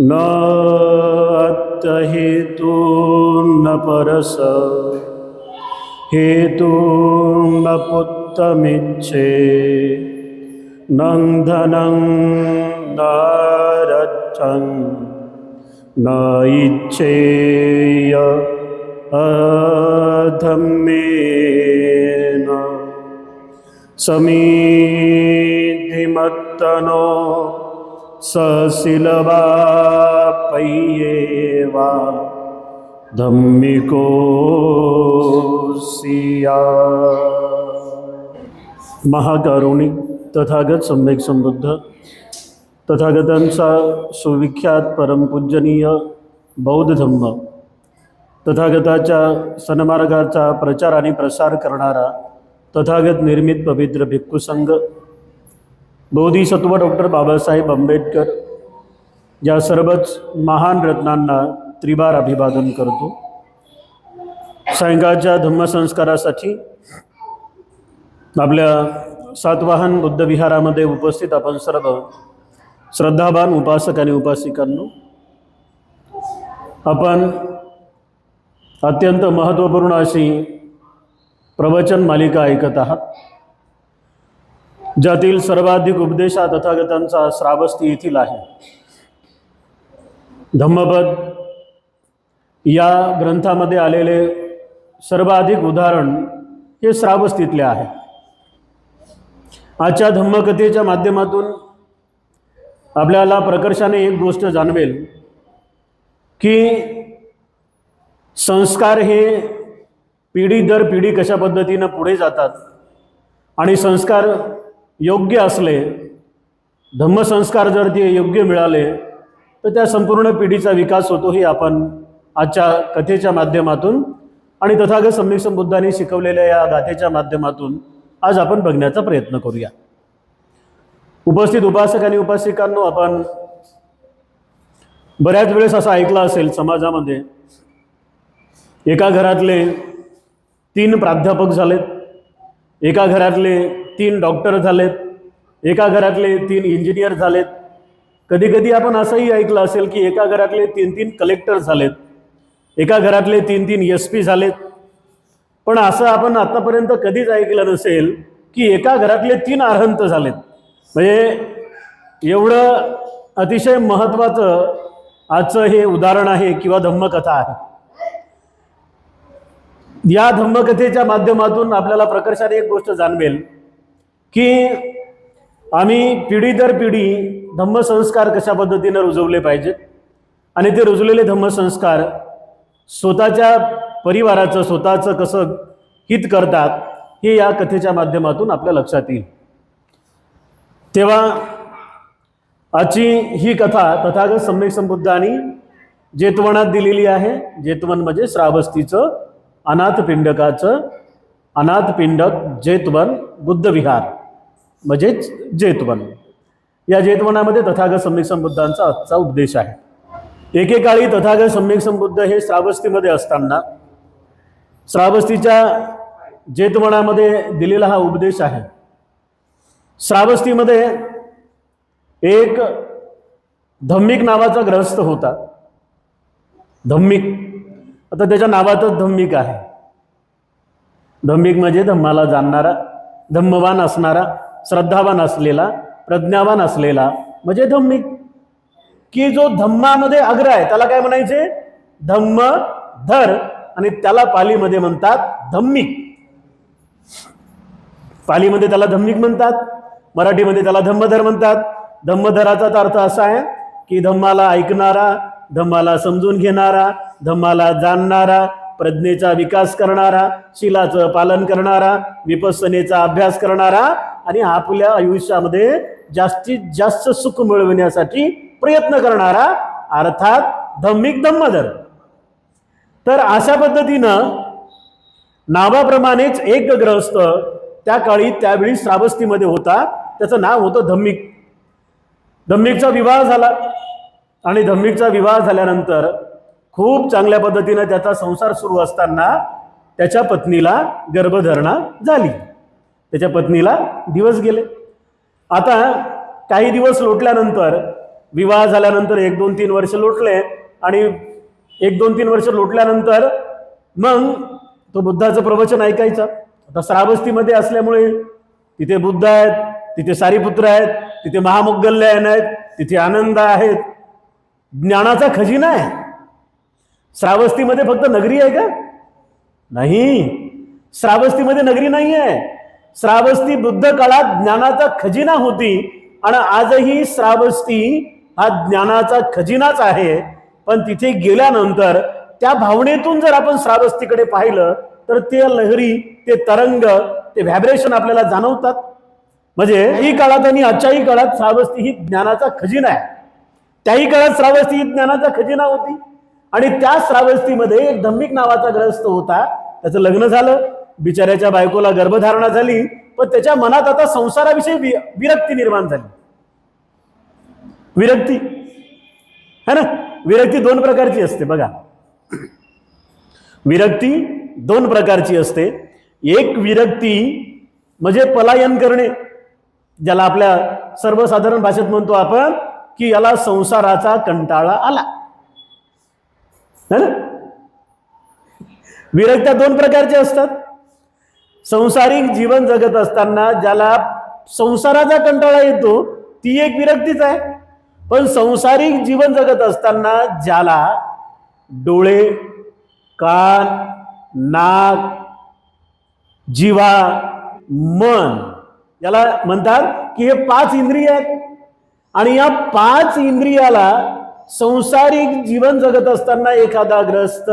न अत्तहेतु न परस हेतु न पुत्तमिच्छे नन्दनं धनं न इच्छेय अधम्मेन। समीधिमत्तनो सशिलवा पय्येवा धम्मिको सिया। महाकारुणिक तथागत सम्यक समृद्ध तथागतांचा सुविख्यात परमपूजनीय बौद्ध धम्म तथागताच्या सन्मार्गाचा प्रचार आणि प्रसार करणारा तथागत निर्मित पवित्र भिक्खू संघ बोधिसत्व डॉक्टर बाबासाहेब आंबेडकर या सर्वच महान रत्नांना त्रिबार अभिवादन करतो. सायंकाळच्या धम्मसंस्कारासाठी आपल्या सातवाहन बुद्धविहारामध्ये उपस्थित आपण सर्व श्रद्धावान उपासक आणि उपासिकांनो आपण अत्यंत महत्त्वपूर्ण अशी प्रवचन मालिका ऐकत आहात. ज्यातील सर्वाधिक उपदेश हा तथागतांचा श्रावस्ती येथील आहे. धम्मपद या ग्रंथामध्ये आलेले सर्वाधिक उदाहरण हे श्रावस्तीतले आहे. आजच्या धम्मकथेच्या माध्यमातून आपल्याला प्रकर्षाने एक गोष्ट जाणवेल की संस्कार हे पिढी दर पिढी कशा पद्धतीनं पुढे जातात आणि संस्कार योग्य असले धम्मसंस्कार जर ते योग्य मिळाले तर त्या संपूर्ण पिढीचा विकास होतो ही आपण आजच्या कथेच्या माध्यमातून आणि तथागत संमिक संबुद्धांनी शिकवलेल्या या गाथेच्या माध्यमातून आज आपण बघण्याचा प्रयत्न करूया. उपस्थित उपासक आणि उपासिकांनो आपण बऱ्याच वेळेस असं ऐकलं असेल समाजामध्ये एका घरातले तीन प्राध्यापक झालेत एका घरातले तीन डॉक्टर झालेत एका घरातले तीन इंजिनियर झालेत. कधी कधी आपण असंही ऐकलं असेल की एका घरातले तीन तीन कलेक्टर झालेत एका घरातले तीन तीन एस पी झालेत. पण असं आपण आत्तापर्यंत कधीच ऐकलं नसेल की एका घरातले तीन अर्हंत झालेत. म्हणजे एवढं अतिशय महत्त्वाचं आजचं हे उदाहरण आहे किंवा धम्मकथा आहे. या धम्मकथेच्या माध्यमातून आपल्याला प्रकर्षाने एक गोष्ट जाणवेल. की आम्ही पिढी दर पिढी धम्मसंस्कार कशा पद्धतीनं रुजवले पाहिजेत? आणि ते रुजलेले धम्मसंस्कार स्वतःच्या परिवाराचं स्वतःचं कसं हित करतात हे या कथेच्या माध्यमातून आपल्या लक्षात येईल. तेव्हा आजची ही कथा तथागत सम्यक संबुद्धांनी जेतवनात दिलेली आहे. जेतवन म्हणजे श्रावस्तीचं अनाथपिंडकाचं अनाथपिंडक जेतवन बुद्धविहार. म्हणजेच जेतवन. या जेतवनामध्ये तथागत सम्यक संबुद्धांचा आजचा उपदेश आहे. एकेकाळी तथागत सम्यक संबुद्ध हे श्रावस्तीमध्ये असताना श्रावस्तीच्या जेतवनामध्ये दिलेला हा उपदेश आहे. श्रावस्तीमध्ये एक धम्मिक नावाचा ग्रस्त होता. धम्मिक. आता त्याच्या नावातच धम्मिक आहे. धम्मिक म्हणजे धम्माला जाणणारा धम्मवान असणारा श्रद्धावान असलेला प्रज्ञावान असलेला म्हणजे धम्मिक की जो धम्मामध्ये अग्र आहे त्याला काय म्हणायचे? धम्म धर आणि त्याला पालीमध्ये म्हणतात धम्मिक. पालीमध्ये त्याला धम्मिक म्हणतात मराठीमध्ये त्याला धम्मधर म्हणतात. धम्मधराचा अर्थ असा आहे की धम्माला ऐकणारा धम्माला समजून घेणारा धम्माला जाणणारा प्रज्ञेचा विकास करणारा शिलाचं पालन करणारा विपसनेचा अभ्यास करणारा आणि आपल्या आयुष्यामध्ये जास्तीत जास्त सुख मिळविण्यासाठी प्रयत्न करणारा अर्थात धम्मिक धम्मधर. तर अशा पद्धतीनं नावाप्रमाणेच एक ग्रहस्थ त्या काळी त्यावेळी श्रावस्तीमध्ये होता. त्याचं नाव होतं धम्मिक. धम्मिकचा विवाह झाला. आणि धम्मिकचा विवाह झाल्यानंतर खूप चांगल्या पद्धतीनं त्याचा संसार सुरू असताना त्याच्या पत्नीला गर्भधारणा झाली. त्याच्या पत्नीला दिवस गेले. आता काही दिवस लोटल्यानंतर विवाह झाल्यानंतर एक दोन तीन वर्ष लोटले आणि एक दोन तीन वर्ष लोटल्यानंतर मग तो बुद्धाचं प्रवचन ऐकायचं. आता श्रावस्तीमध्ये असल्यामुळे तिथे बुद्ध आहेत तिथे सारीपुत्र आहेत तिथे महामोगल्यायन आहेत तिथे आनंद आहेत. ज्ञानाचा खजिना आहे. श्रावस्तीमध्ये फक्त नगरी आहे का? नाही. श्रावस्तीमध्ये नगरी नाही आहे. श्रावस्ती बुद्ध काळात ज्ञानाचा खजिना होती आणि आजही श्रावस्ती हा ज्ञानाचा खजिनाच आहे. पण तिथे गेल्यानंतर त्या भावनेतून जर आपण श्रावस्तीकडे पाहिलं तर ते लहरी ते तरंग ते व्हायब्रेशन आपल्याला जाणवतात. म्हणजे ही काळात आणि आजच्याही काळात श्रावस्ती ही ज्ञानाचा खजिना आहे. त्याही काळात श्रावस्ती ही ज्ञानाचा खजिना होती. आणि त्या श्रावस्तीमध्ये एक धम्मिक नावाचा ग्रस्त होता. त्याचं लग्न झालं बिचाऱ्याच्या बायकोला गर्भधारणा झाली पण त्याच्या मनात आता संसाराविषयी वि- विरक्ती निर्माण झाली. विरक्ती. है ना? विरक्ती दोन प्रकारची असते बघा. विरक्ती दोन प्रकारची असते. एक विरक्ती म्हणजे पलायन करणे ज्याला आपल्या सर्वसाधारण भाषेत म्हणतो आपण की याला संसाराचा कंटाळा आला. है ना? विरक्त्या दोन प्रकारच्या असतात. संसारिक जीवन जगत असताना ज्याला संसाराचा कंटाळा येतो ती एक विरक्तीच आहे. पण संसारिक जीवन जगत असताना ज्याला डोळे कान नाक जीवा मन याला म्हणतात की हे पाच इंद्रिय आहेत. आणि या पाच इंद्रियाला संसारिक जीवन जगत असताना एखादा ग्रस्त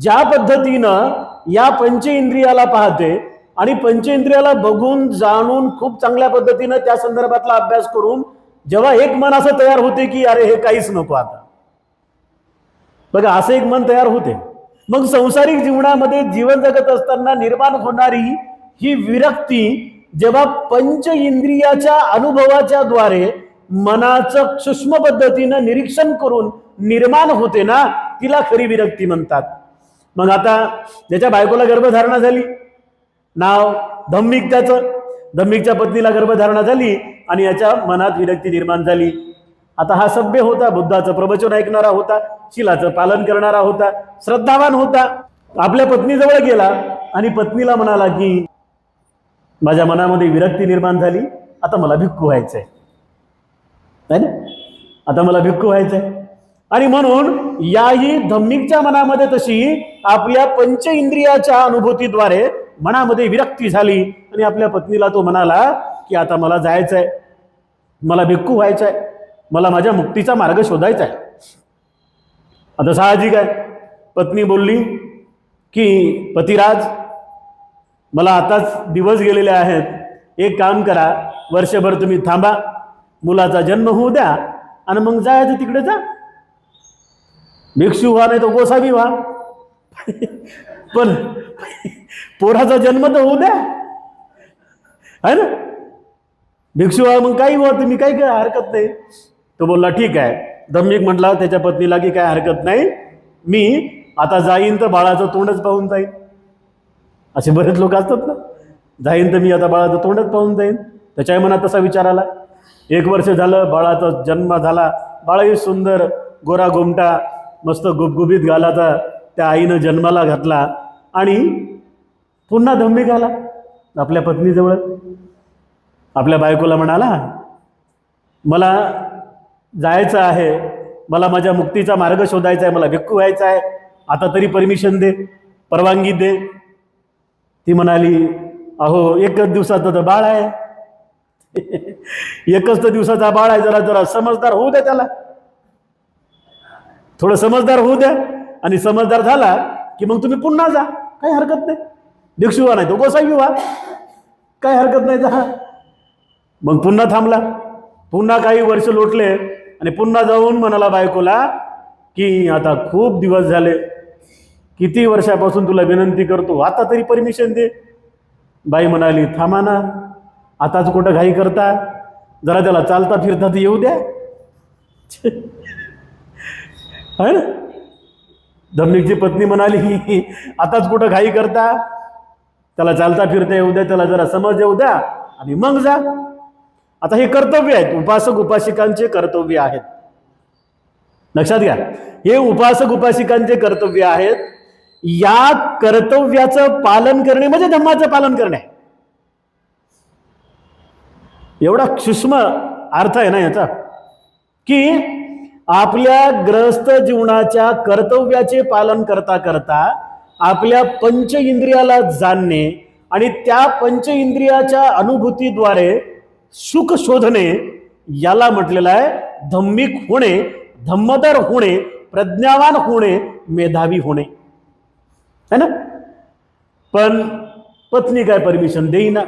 ज्या पद्धतीनं या पंचेंद्रियाला पाहते आणि पंचेंद्रियाला बघून जाणून खूप चांगल्या पद्धतीनं त्या संदर्भातला अभ्यास करून जेव्हा एक मन असं तयार होते की अरे हे काहीच नको आता. बघा असं एक मन तयार होते. मग संसारिक जीवनामध्ये जीवन जगत असताना निर्माण होणारी ही विरक्ती जेव्हा पंच इंद्रियाच्या अनुभवाच्या द्वारे मनाचं सूक्ष्म पद्धतीनं निरीक्षण करून निर्माण होते ना तिला खरी विरक्ती म्हणतात. मग आता ज्याच्या बायकोला गर्भधारणा झाली नाव धम्मिक त्याचं. धम्मिकच्या पत्नीला गर्भधारणा झाली आणि याच्या मनात विरक्ती निर्माण झाली. आता हा सभ्य होता बुद्धाचं प्रवचन ऐकणारा होता शिलाचं पालन करणारा होता श्रद्धावान होता. आपल्या पत्नीजवळ गेला आणि पत्नीला म्हणाला की माझ्या मनामध्ये विरक्ती निर्माण झाली आता मला भिक्खू व्हायचंय. नाही ना? आता मला भिक्खू आहे आणि म्हणून याही धम्मिकच्या मनामध्ये तशी आपल्या पंच इंद्रियाच्या अनुभूतीद्वारे मनामध्ये विरक्ती झाली. आणि आपल्या पत्नीला तो म्हणाला की आता मला जायचं आहे मला भिक्खू आहे मला माझ्या मुक्तीचा मार्ग शोधायचा आहे आता साहजिक आहे. पत्नी बोलली की पतिराज मला आताच दिवस गेलेले आहेत. एक काम करा. वर्षभर तुम्ही थांबा. मुलाचा जन्म होऊ द्या आणि मग जायचं तिकडे जा. भिक्षू व्हा नाही तो गोसावी व्हा. पण पोराचा जन्म तर होऊ द्या. आहे ना? भिक्षू व्हा मग काही व्हा तुम्ही काही काय हरकत नाही. तो बोलला ठीक आहे. धम्मिक म्हटला त्याच्या पत्नीला की काय हरकत नाही. मी आता जाईन तर बाळाचं तोंडच पाहून जाईन. असे बरेच लोक असतात ना. जाईन तर मी आता बाळाचं तोंडच पाहून जाईन. त्याच्याही मनात तसा विचार आला. एक वर्ष झालं बाळाचा जन्म झाला. बाळही सुंदर गोरा गोमटा मस्त गुबगुबीत घालाचा त्या आईनं जन्माला घातला. आणि पुन्हा धम्मिक आला आपल्या पत्नीजवळ. आपल्या बायकोला म्हणाला मला जायचं आहे. मला माझ्या मुक्तीचा मार्ग शोधायचा आहे. मला भिक्खू व्हायचा आहे. आता तरी परमिशन दे परवानगी दे. ती म्हणाली अहो एकच दिवसाचं तर बाळ आहे. एकच तर दिवसाचा बाळ आहे जरा जरा समजदार होऊ द्या त्याला. थोडं समजदार होऊ द्या आणि समजदार झाला की मग तुम्ही पुन्हा जा. काही हरकत नाही. भिक्षू व्हा नाही तो गोसाई वा. काही हरकत नाही जा. मग पुन्हा थांबला. पुन्हा काही वर्ष लोटले आणि पुन्हा जाऊन म्हणाला बायकोला की आता खूप दिवस झाले. किती वर्षापासून तुला विनंती करतो आता तरी परमिशन दे. बाई म्हणाली थांबा ना. आताच कुठं घाई करता? जरा त्याला चालता फिरता तर येऊ द्या. है ना? धम्मिकची पत्नी म्हणाली आताच कुठं घाई करता? त्याला चालता फिरता येऊ द्या त्याला जरा समज येऊ द्या आणि मग जा. आता हे कर्तव्य आहेत. उपासक उपासिकांचे कर्तव्य आहेत. लक्षात घ्या. हे उपासक उपासिकांचे कर्तव्य आहेत. या कर्तव्याचं पालन करणे म्हणजे धम्माचं पालन करणे. एवढा सूक्ष्म अर्थ आहे ना याचा? की आपल्या ग्रस्त जीवनाच्या कर्तव्याचे पालन करता करता आपल्या पंच इंद्रियाला जाणणे आणि त्या पंच इंद्रियाच्या अनुभूतीद्वारे सुख शोधणे याला म्हटलेलं आहे धम्मिक होणे धम्मदर होणे प्रज्ञावान होणे मेधावी होणे. है ना? पण पत्नी काय परमिशन देईना.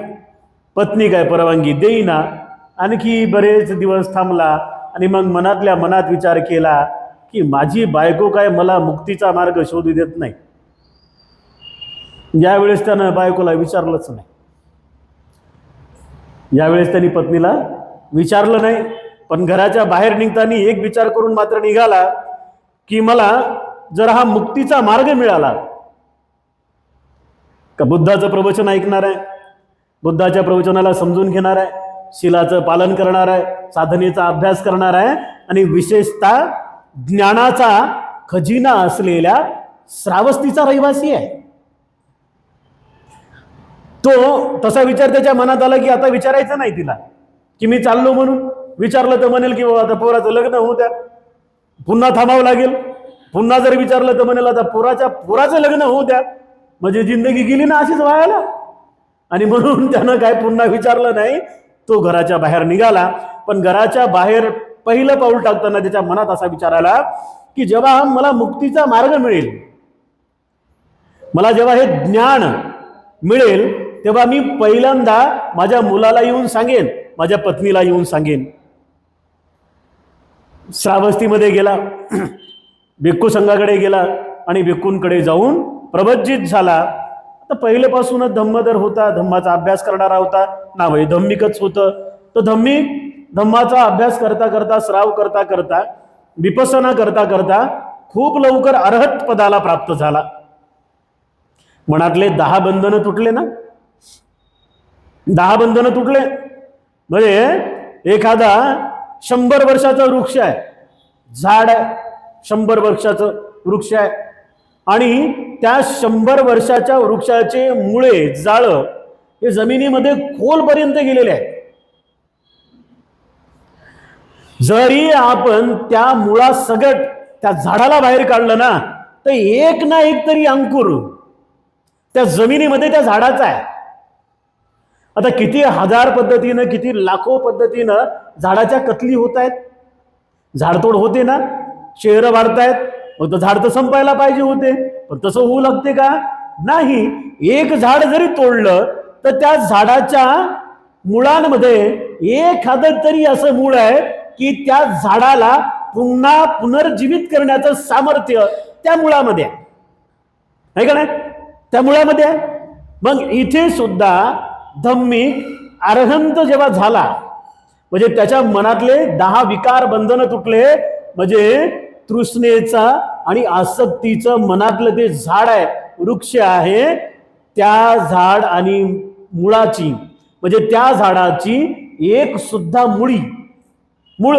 पत्नी काय परवानगी देईना. आणखी बरेच दिवस थांबला आणि मग मनातल्या मनात विचार केला की माझी बायको काय मला मुक्तीचा मार्ग शोधू देत नाही. यावेळेस त्यानं बायकोला विचारलंच नाही. यावेळेस त्यांनी पत्नीला विचारलं नाही पण घराच्या बाहेर निघताना एक विचार करून मात्र निघाला की मला जर हा मुक्तीचा मार्ग मिळाला का बुद्धाचं प्रवचन ऐकणार आहे? बुद्धाच्या प्रवचनाला समजून घेणार आहे शिलाचं पालन करणार आहे साधनेचा अभ्यास करणार आहे आणि विशेषतः ज्ञानाचा खजिना असलेल्या श्रावस्तीचा रहिवासी आहे. तो तसा विचार त्याच्या मनात आला की आता विचारायचं नाही तिला की मी चाललो म्हणून. विचारलं तर म्हणेल की आता पोराचं लग्न होऊ द्या. पुन्हा थांबावं लागेल. पुन्हा जर विचारलं तर म्हणेल आता पोराच्या पोराचं लग्न होऊ द्या. म्हणजे जिंदगी गेली ना अशीच व्हायला आणि म्हणून त्यानं काय पुन्हा विचारलं नाही तो घराच्या बाहेर निघाला. पण घराच्या बाहेर पहिलं पाऊल टाकताना त्याच्या मनात असा विचार आला की जेव्हा मला मुक्तीचा मार्ग मिळेल मला जेव्हा हे ज्ञान मिळेल तेव्हा मी पहिल्यांदा माझ्या मुलाला येऊन सांगेन माझ्या पत्नीला येऊन सांगेन. श्रावस्तीमध्ये गेला भिक्खू संघाकडे गेला आणि भिक्खूंकडे जाऊन प्रबज्जित झाला. तर पहिलेपासूनच धम्मदर होता धम्माचा अभ्यास करणारा होता. ना भाई धम्मिकच होतं. तर धम्मिक धम्माचा अभ्यास करता करता स्राव करता करता विपसना करता करता खूप लवकर अर्हत पदाला प्राप्त झाला. मनातले दहा बंधनं तुटले ना? दहा बंधनं तुटले. म्हणजे एखादा शंभर वर्षाचा वृक्ष आहे. झाड आहे शंभर वर्षाचं वृक्ष आहे. आणि त्या शंभर वर्षाच्या वृक्षाचे मुळे जाळं हे जमिनीमध्ये खोलपर्यंत गेलेले आहे जरी आपण त्या मुळासगट त्या झाडाला बाहेर काढलं ना तर एक ना एक तरी अंकुर त्या जमिनीमध्ये त्या झाडाचा आहे. आता किती हजार पद्धतीनं किती लाखो पद्धतीनं झाडाच्या कतली होत आहेत. झाडतोड होते ना शहरं वाढतायत मग झाड तर संपायला पाहिजे होते. पण तसं होऊ लागते का? नाही. एक झाड जरी तोडलं तर त्या झाडाच्या मुळांमध्ये एखादं तरी असं मूळ आहे की त्या झाडाला पुन्हा पुनर्जीवित करण्याचं सामर्थ्य त्या मुळामध्ये आहे. का नाही? त्या मुळामध्ये आहे. मग इथे सुद्धा धम्मिक अर्हंत जेव्हा झाला म्हणजे त्याच्या मनातले दहा विकार बंधन तुटले म्हणजे तृष्णेचा आणि आसक्तीचं मनातलं ते झाड आहे वृक्ष आहे त्या झाड आणि मुळाची म्हणजे त्या झाडाची एक सुद्धा मुळी मूळ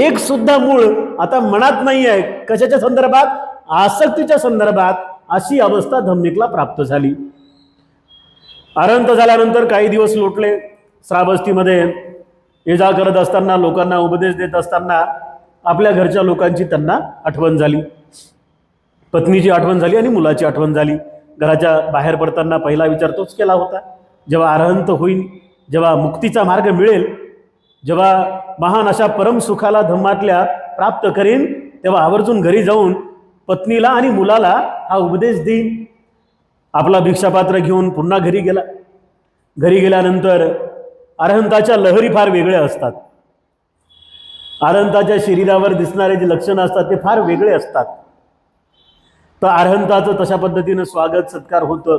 एक सुद्धा मूळ आता मनात नाही आहे कशाच्या संदर्भात? आसक्तीच्या संदर्भात अशी अवस्था धम्मिकला प्राप्त झाली. आरंत झाल्यानंतर काही दिवस लोटले. श्रावस्तीमध्ये ये जा करत असताना लोकांना उपदेश देत असताना आपल्या घरच्या लोकांची त्यांना आठवण झाली. पत्नीची आठवण झाली आणि मुलाची आठवण झाली. घराच्या बाहेर पडताना पहिला विचार तोच केला होता. जेव्हा आरहंत होईल जेव्हा मुक्तीचा मार्ग मिळेल जेव्हा महान अशा परम सुखाला धम्मातल्या प्राप्त करीन तेव्हा आवर्जून घरी जाऊन पत्नीला आणि मुलाला हा उपदेश देईन. आपला भिक्षापात्र घेऊन पुन्हा घरी गेला. घरी गेल्यानंतर अरहंताच्या लहरी फार वेगळ्या असतात. अरहंताच्या शरीरावर दिसणारे जे लक्षणं असतात ते फार वेगळे असतात. तर अरहंताचं तशा पद्धतीनं स्वागत सत्कार होतं.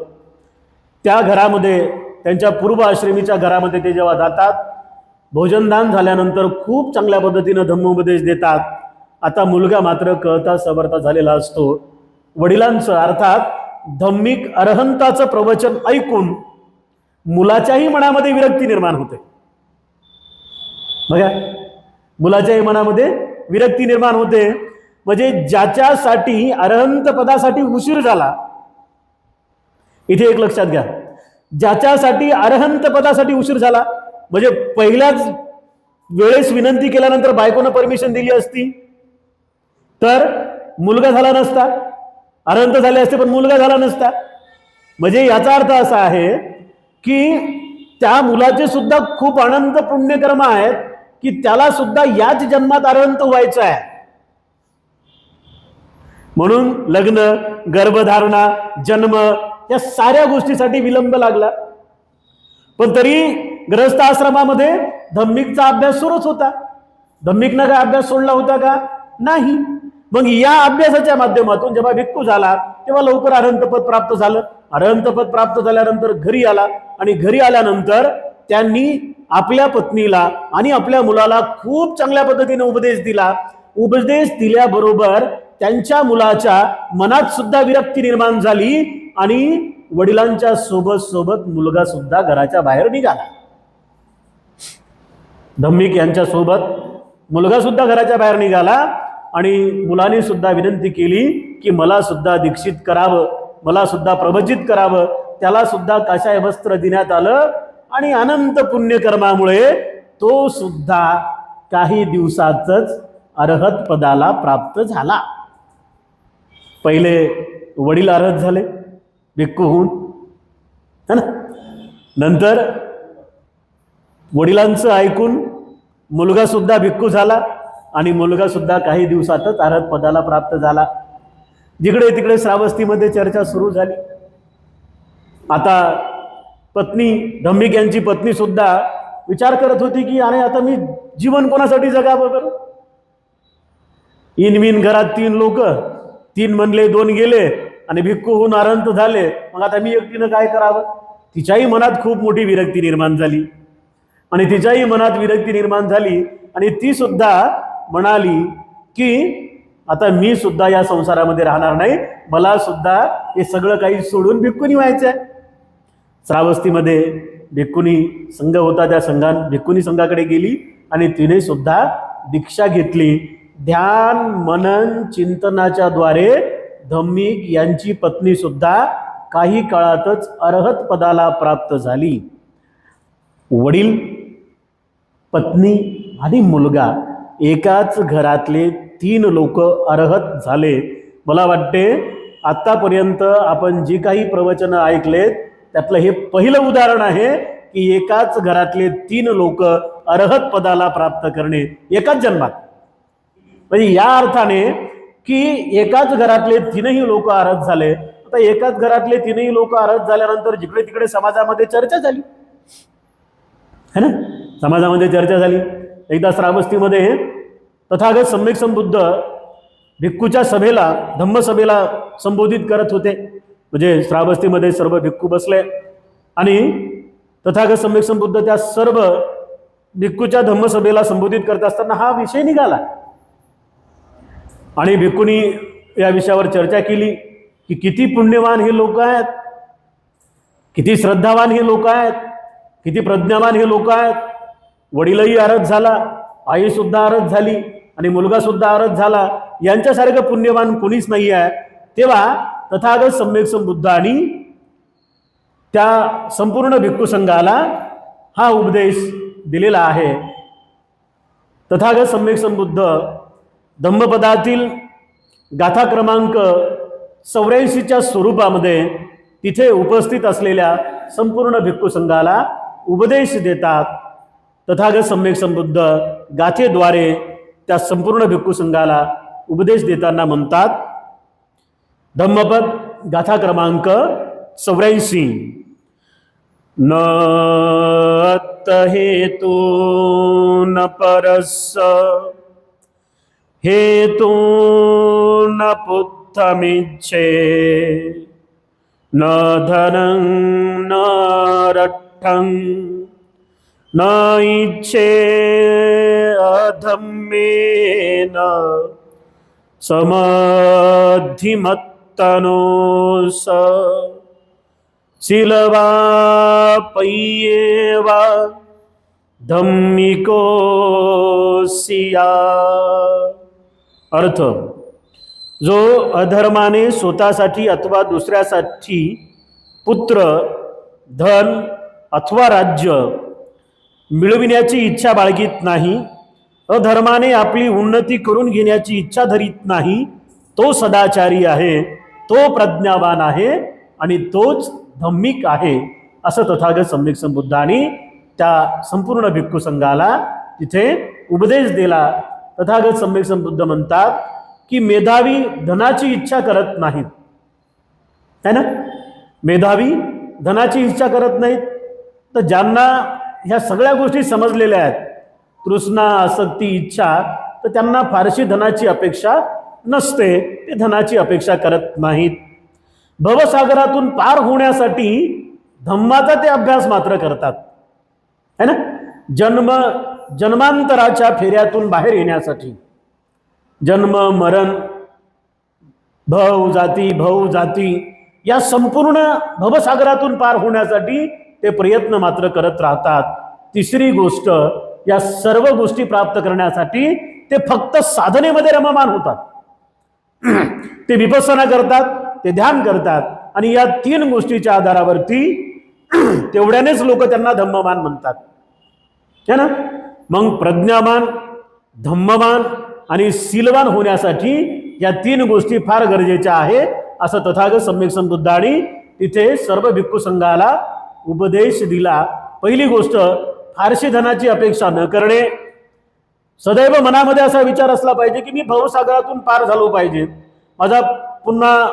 त्या घरामध्ये त्यांच्या पूर्व आश्रमीच्या घरामध्ये ते जेव्हा जातात भोजनदान झाल्यानंतर खूप चांगल्या पद्धतीनं धम्मोपदेश देतात. आता मुलगा मात्र कळता सवरता झालेला असतो. वडिलांचं अर्थात धम्मिक अरहंताचं प्रवचन ऐकून मुलाच्याही मनामध्ये विरक्ती निर्माण होते. बघा मुलाच्याही मनामध्ये विरक्ती निर्माण होते. म्हणजे ज्याच्यासाठी अरहंत पदासाठी उशीर झाला. इथे एक लक्षात घ्या. ज्याच्यासाठी अरहंत पदासाठी उशीर झाला म्हणजे पहिल्याच वेळेस विनंती केल्यानंतर बायकोनं परमिशन दिली असती. तर मुलगा झाला नसता. अरहंत झाले असते पण मुलगा झाला नसता. म्हणजे याचा अर्थ असा आहे की त्या मुलाचे सुद्धा खूप अनंत पुण्यकर्म आहेत. की त्याला सुद्धा याच जन्मात अरहंत व्हायचं आहे म्हणून लग्न गर्भधारणा जन्म या साऱ्या गोष्टीसाठी विलंब लागला. पण तरी ग्रस्त आश्रमामध्ये धम्मिकचा अभ्यास सुरूच होता. धम्मिकनं काय अभ्यास सोडला होता का? नाही. मग या अभ्यासाच्या माध्यमातून जेव्हा भिक्खू झाला तेव्हा लवकर अरहंतपद प्राप्त झालं. अरहंतपद प्राप्त झाल्यानंतर घरी आला आणि घरी आल्यानंतर त्यांनी आपल्या पत्नीला आणि आपल्या मुलाला खूप चांगल्या पद्धतीने उपदेश दिला. उपदेश दिल्याबरोबर त्यांच्या मुलाच्या मनात सुद्धा विरक्ती निर्माण झाली आणि वडिलांच्या सोबत सोबत मुलगा सुद्धा घराच्या बाहेर निघाला. धम्मिक यांच्या सोबत मुलगा सुद्धा घराच्या बाहेर निघाला आणि मुलाने सुद्धा विनंती केली की मला सुद्धा दीक्षित करावं मला सुद्धा प्रवचित करावं त्याला सुद्धा काशाय वस्त्र देण्यात आलं. आणि अनंत पुण्यकर्मामुळे तो सुद्धा काही दिवसातच अर्हत पदाला प्राप्त झाला. पहिले वडील अर्हत झाले भिक्खू होऊन. है ना? नंतर वडिलांचं ऐकून मुलगा सुद्धा भिक्खू झाला आणि मुलगा सुद्धा काही दिवसातच अर्हत पदाला प्राप्त झाला. जिकडे तिकडे श्रावस्तीमध्ये चर्चा सुरू झाली. आता पत्नी धम्मिक यांची पत्नी सुद्धा विचार करत होती की अरे आता मी जीवन कोणासाठी जगावं बरं? इनमिन घरात तीन लोक तीन म्हणले दोन गेले आणि भिक्खू होऊन आरंत झाले. मग आता मी एकटीनं काय करावं? तिच्याही मनात खूप मोठी विरक्ती निर्माण झाली. आणि तिच्याही मनात विरक्ती निर्माण झाली आणि ती सुद्धा म्हणाली की आता मी सुद्धा या संसारामध्ये राहणार नाही. मला सुद्धा हे सगळं काही सोडून भिक्कुनी व्हायचं आहे श्रावस्तीमध्ये भिक्कुनी संघ होता त्या संघान भिक्कुनी संघाकडे गेली आणि तिने सुद्धा दीक्षा घेतली. ध्यान मनन चिंतनाच्या द्वारे धम्मिक यांची पत्नी सुद्धा काही काळातच अर्हत पदाला प्राप्त झाली. वडील पत्नी आणि मुलगा एकाच घरातले तीन लोक अर्हत झाले. मला वाटते आत्तापर्यंत आपण जी काही प्रवचनं ऐकलेत त्यातलं हे पहिलं उदाहरण आहे की एकाच घरातले तीन लोक अर्हत पदाला प्राप्त करणे एकाच जन्मात. म्हणजे या अर्थाने की एकाच घरातले तीनही लोक अर्हत झाले. आता एकाच घरातले तीनही लोक अर्हत झाल्यानंतर जिकडे तिकडे समाजामध्ये चर्चा झाली. है ना? समाजामध्ये चर्चा झाली. एकदा श्रावस्तीमध्ये तथागत सम्यक संबुद्ध भिक्खूच्या सभेला धम्मसभेला संबोधित करत होते. म्हणजे श्रावस्तीमध्ये सर्व भिक्खू बसले. आणि तथागत सम्यक संबुद्ध त्या सर्व भिक्खूच्या धम्मसभेला संबोधित करत असताना हा विषय निघाला. आणि भिक्खूनी या विषयावर चर्चा केली की किती पुण्यवान हे लोक आहेत किती श्रद्धावान हे लोक आहेत किती प्रज्ञावान हे लोक आहेत. वडीलही आरत झाला आई सुद्धा आरत झाली आणि मुलगा सुद्धा आरत झाला. यांच्यासारखं पुण्यवान कोणीच नाही आहे तेव्हा तथागत सम्यक संबुद्धाने त्या संपूर्ण भिक्खू संघाला हा उपदेश दिलेला आहे. तथागत सम्यक संबुद्ध धम्मपदातील गाथा क्रमांक चौऱ्याऐंशीच्या स्वरूपामध्ये तिथे उपस्थित असलेल्या संपूर्ण भिक्खू संघाला उपदेश देतात. तथागत सम्यक संबुद्ध गाथेद्वारे त्या संपूर्ण भिक्खू संघाला उपदेश देताना म्हणतात धम्मपद गाथा क्रमांक चौऱ्याऐंशी. न हेतू न परस हेतू न पुत्थमिच्छे. न धनं न रट्ठं न इच्छे अधम्मेन. समाधिमत् तनोस। शिलवा पय्येवा धम्मिको सिया। अर्थ जो अधर्माने स्वतःसाठी अथवा दुसऱ्यासाठी पुत्र धन अथवा राज्य मिळविण्याची इच्छा बाळगीत नाही अधर्माने आपली उन्नती करून घेण्याची इच्छा धरीत नाही तो सदाचारी आहे. तो प्रज्ञावान आहे आणि तोच धम्मिक आहे असं तथागत सम्यक संबुद्धाने त्या संपूर्ण भिक्खू संघाला तिथे उपदेश दिला. तथागत सम्यक संबुद्ध म्हणतात की मेधावी धनाची इच्छा करत नाहीत. है ना? मेधावी धनाची इच्छा करत नाहीत. तर ज्यांना ह्या सगळ्या गोष्टी समजलेल्या आहेत तृष्णा आसक्ती इच्छा तर त्यांना फारशी धनाची अपेक्षा नसते ते धनाची अपेक्षा करत नाहीत. भवसागरातून पार होण्यासाठी धम्माचा ते अभ्यास मात्र करतात. है ना? जन्म जन्मांतराच्या फेऱ्यातून बाहेर येण्यासाठी. जन्म मरण भव जाती भव जाती या संपूर्ण भवसागरातून पार होण्यासाठी ते प्रयत्न मात्र करत राहतात. तिसरी गोष्ट या सर्व गोष्टी प्राप्त करण्यासाठी ते फक्त साधनेमध्ये रममान होतात. ते विपसना करतात ते ध्यान करतात आणि या तीन गोष्टीच्या आधारावरती तेवढ्यानेच लोक त्यांना धम्ममान म्हणतात. है ना? मग प्रज्ञामान धम्ममान आणि सीलवान होण्यासाठी या तीन गोष्टी फार गरजेच्या आहे असं तथागत सम्यक संबुद्धांनी तिथे सर्व भिक्खू संघाला उपदेश दिला. पहिली गोष्ट फारशी धनाची अपेक्षा न करणे. सदैव मनामध्ये असा विचार असला पाहिजे की मी भवसागरातून पार झालो पाहिजे. माझा पुन्हा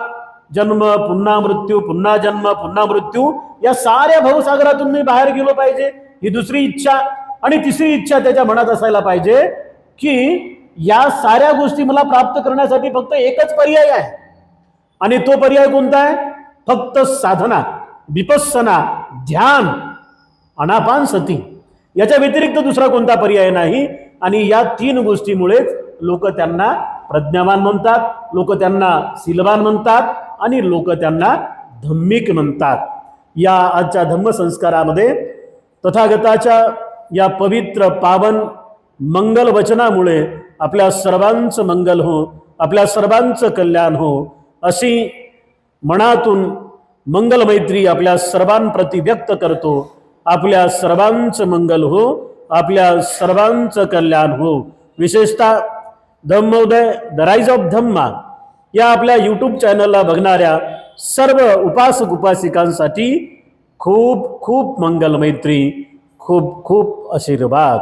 जन्म पुन्हा मृत्यू पुन्हा जन्म पुन्हा मृत्यू या साऱ्या भवसागरातून मी बाहेर गेलो पाहिजे. ही दुसरी इच्छा आणि तिसरी इच्छा त्याच्या मनात असायला पाहिजे की या साऱ्या गोष्टी मला प्राप्त करण्यासाठी फक्त एकच पर्याय आहे. आणि तो पर्याय कोणता आहे? फक्त साधना विपस्सना ध्यान अनापान सती याच्या व्यतिरिक्त दुसरा कोणता पर्याय नाही? आणि या तीन गोष्टीमुळेच लोक त्यांना प्रज्ञावान म्हणतात लोक त्यांना सिलवान म्हणतात आणि लोक त्यांना धम्मिक म्हणतात. या आजच्या धम्मसंस्कारामध्ये तथागताच्या या पवित्र पावन मंगल वचनामुळे आपल्या सर्वांचं मंगल हो आपल्या सर्वांचं कल्याण हो अशी मनातून मंगलमैत्री आपल्या सर्वांप्रती व्यक्त करतो. आपल्या सर्वांचं मंगल हो आपल्या सर्वांचं कल्याण हो. विशेषतः Dhammoday the rise of Dhamma या आपल्या यूट्यूब चॅनलला बघणाऱ्या सर्व उपासक उपासिकांसाठी खूप खूप मंगलमैत्री खूप खूप आशीर्वाद.